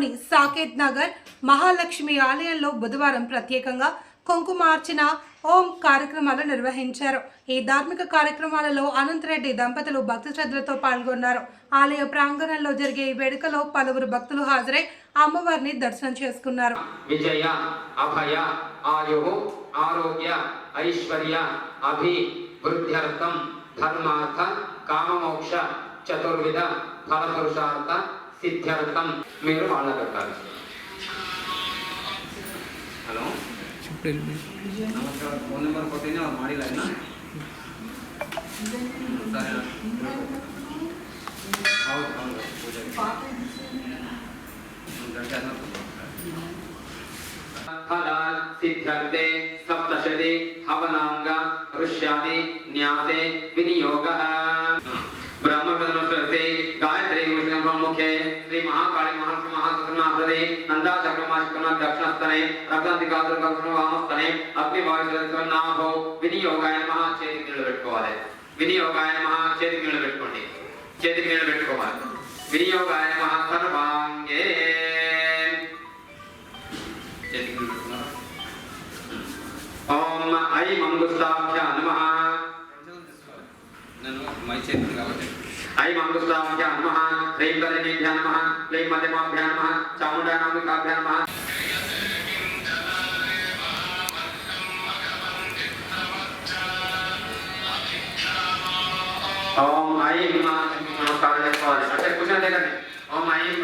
పట్టణంలోని సాకేత్ నగర్ మహాలక్ష్మి ఆలయంలో బుధవారం ప్రత్యేకంగా కుంకుమార్చన ఓం కార్యక్రమాలు నిర్వహించారు. ఈ ధార్మిక కార్యక్రమాలలో అనంతరెడ్డి దంపతులు భక్తి శ్రద్ధలతో పాల్గొన్నారు. ఆలయ ప్రాంగణంలో జరిగే ఈ వేడుకలో పలువురు భక్తులు హాజరై అమ్మవారిని దర్శనం చేసుకున్నారు. విజయ అభయ ఆయు ఆరోగ్య ఐశ్వర్య అభి వృద్ధ్యర్థం ధర్మార్థ కామమోక్ష చతుర్విధ ఫలపురుషార్థ సిద్ధ్యర్థం మీరు వాళ్ళ పెట్టాలి ಹಲೋ ನಮಸ್ಕಾರ ಫೋನ್ ನಂಬರ್ ಕೊಟ್ಟಿನಿ ಅವ್ರು ಮಾಡಿಲ್ಲ ಇನ್ನ ಸರಿ ಹೌದು ಹೌದು ಪೂಜೆ ಒಂದು ಗಂಟೆ ಆದ್ಮೇಲೆ ಫಲ ಸಿದ್ಧರ್ತೆ ಸಪ್ತಶತಿ ಹವನಾಂಗ ಋಷ್ಯಾದಿ ನ್ಯಾಸೆ ವಿನಿಯೋಗ శ్రీ మహాకాళి మహర్షి మహాసకనాథనే నందా చక్రమాశకన దక్షిణస్థనే రత్నాధికాతులకృష్ణ వామస్థనే అగ్ని భావితులనాభో వినియోగాయ నమః చేతికి పెట్టుకోవాలి. వినియోగాయ నమః చేతికి నిలబెట్టుకోండి చేతికి పెట్టుకోవాలి. వినియోగాయ మహా సర్వాంగే. చేతికి నిలబెట్టుకోవాలి ఓం ఐ మంగుస్తాభ్యాన ఐ మంగుస్తాభ్య నమః హ్రీం కరణేభ్య నమః క్లీం మధ్యమాభ్యా నమః చాముండానామికాభ్యా నమః. ఓం ఐం నమస్కారం చేసుకోవాలి. అంటే కూర్చొని లేదండి ఓం ఐం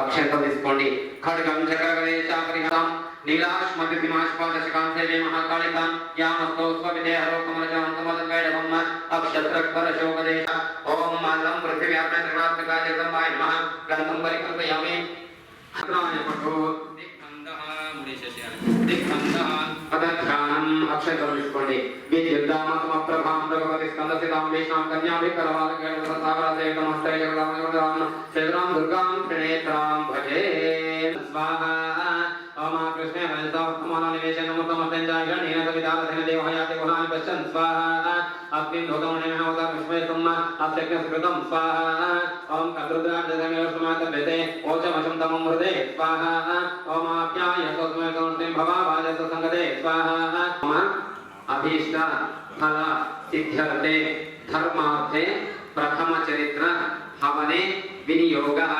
అక్షంతం తీసుకోండి. ఖడ్గం చక్రగణేశాపరిహతం नीलाश्मपिमाश्पादशकांसे महाकालिकां यामस्तोस्वपितेहरोकमलजान्तमलकैडभम् अक्षत्रक्परशोकदेश ॐ मलं पृथिव्याप्य त्रिणात्मकाय जगम्बाय नमः। ग्रन्थं परिकल्पयामि। विद्युद्दामसमप्रभां प्रभवतिस्कन्दसितां वेषां कन्याभिकरवादकैडवरसागरादेकमस्तैजगदां दुर्गां त्रिनेत्रां भजे। स्वाहा। एतावदेन देवः याति वहानि पश्यन् स्वाहा अग्निर्भोगमणिनः उदाविस्मय सुम्म अप्यज्ञस्कृतं स्वाहा ॐ अग्रुद्राजमेव समातभ्यते ओचमशं तमं हृदे स्वाहा ॐमाप्याय स्वस्मै सङ्गते स्वाहा अभीष्ट फल सिद्ध्यर्थे धर्मार्थे प्रथमचरित्र हवने विनियोगः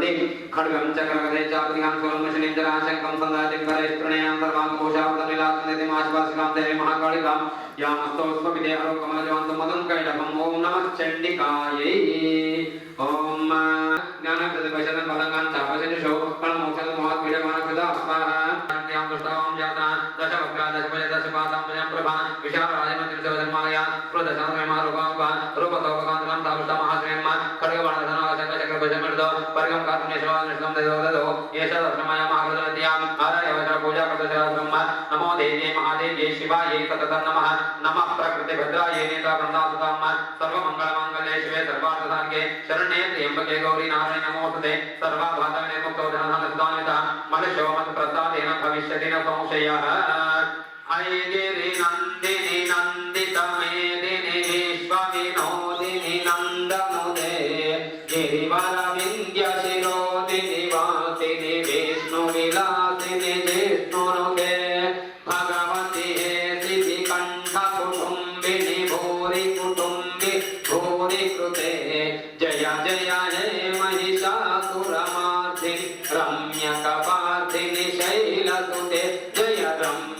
नंदी खड्गं चक्रगदे चापदिगां स्वरमशनिं जराशङ्कं सन्दायतिं परेष्प्रणयां सर्वां कोशाब्दविलासनितिमाश्वासिकां देवी महाकालिकां यामस्तोस्वपिते अरोकमलजवन्तं मदं कैडभं ओम नमः चण्डिकायै। ॐ ज्ञानकृतपशनं फलङ्गां चापशनिशो फलमोक्षमहात्पीडमानकृता स्वाहां दुष्टां जाता दश भक्ता दश दशवक्रा दशभज दशपातां प्रभा विशालराजमन्दिरसवधर्माया प्रदशां रूपतोपका सर्वात्मेश्वरो एष दर्शमायामाकृतविद्याम् आदाय वज्र पूजा कृतशरा ब्रह्म। नमो देव्ये महादेव्ये शिवायै सतत नमः। नमः प्रकृतिभद्रायै नेता वृन्दासुताम् सर्वमङ्गलमाङ्गल्ये शिवे सर्वार्थसाङ्गे शरण्ये त्र्यम्बके गौरी नारायण नमोऽस्तुते सर्वाभातविने मुक्तोधनसुतान्विता मनुष्यो मत्प्रसादेन भविष्यति न संशयः। ऐगिरिनन्द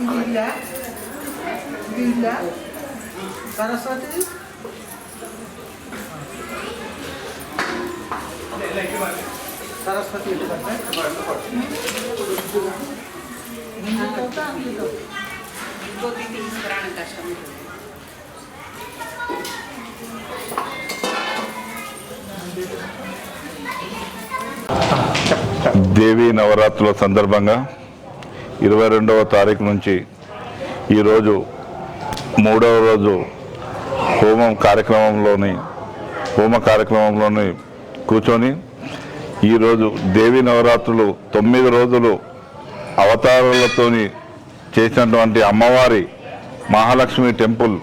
వీళ్ళ వీళ్ళ సరస్వతి సరస్వతి? ఇంకోటి తీసుకురావడం కష్టం దేవీ నవరాత్రుల సందర్భంగా ఇరవై రెండవ తారీఖు నుంచి ఈరోజు మూడవ రోజు హోమం కార్యక్రమంలోని హోమ కార్యక్రమంలోని కూర్చొని ఈరోజు దేవీ నవరాత్రులు తొమ్మిది రోజులు అవతారాలతోని చేసినటువంటి అమ్మవారి మహాలక్ష్మి టెంపుల్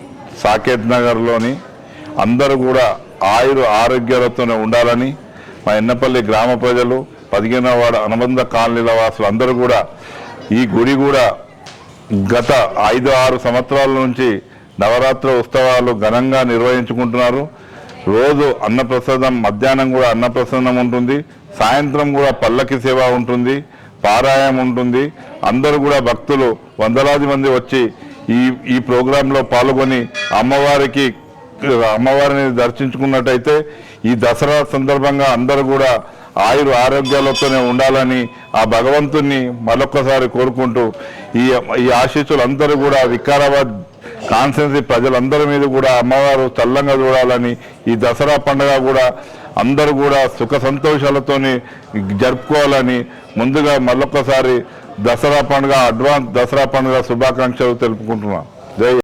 సాకేత్ నగర్లోని అందరూ కూడా ఆయురు ఆరోగ్యాలతోనే ఉండాలని మా ఎన్నపల్లి గ్రామ ప్రజలు పదిహేనవ వాడ అనుబంధ కాలనీల వాసులు అందరూ కూడా ఈ గుడి కూడా గత ఐదు ఆరు సంవత్సరాల నుంచి నవరాత్రి ఉత్సవాలు ఘనంగా నిర్వహించుకుంటున్నారు. రోజు అన్నప్రసాదం మధ్యాహ్నం కూడా అన్నప్రసాదం ఉంటుంది. సాయంత్రం కూడా పల్లకి సేవ ఉంటుంది. పారాయం ఉంటుంది. అందరూ కూడా భక్తులు వందలాది మంది వచ్చి ఈ ఈ ప్రోగ్రాంలో పాల్గొని అమ్మవారికి అమ్మవారిని దర్శించుకున్నట్టయితే ఈ దసరా సందర్భంగా అందరూ కూడా ఆయుర ఆరోగ్యాలతోనే ఉండాలని ఆ భగవంతుణ్ణి మరొక్కసారి కోరుకుంటూ ఈ ఈ ఆశీస్సులు అందరూ కూడా వికారాబాద్ కాన్స్టెన్సీ ప్రజలందరి మీద కూడా అమ్మవారు చల్లంగా చూడాలని ఈ దసరా పండుగ కూడా అందరూ కూడా సుఖ సంతోషాలతోని జరుపుకోవాలని ముందుగా మరొక్కసారి దసరా పండుగ అడ్వాన్స్ దసరా పండుగ శుభాకాంక్షలు తెలుపుకుంటున్నాం. జై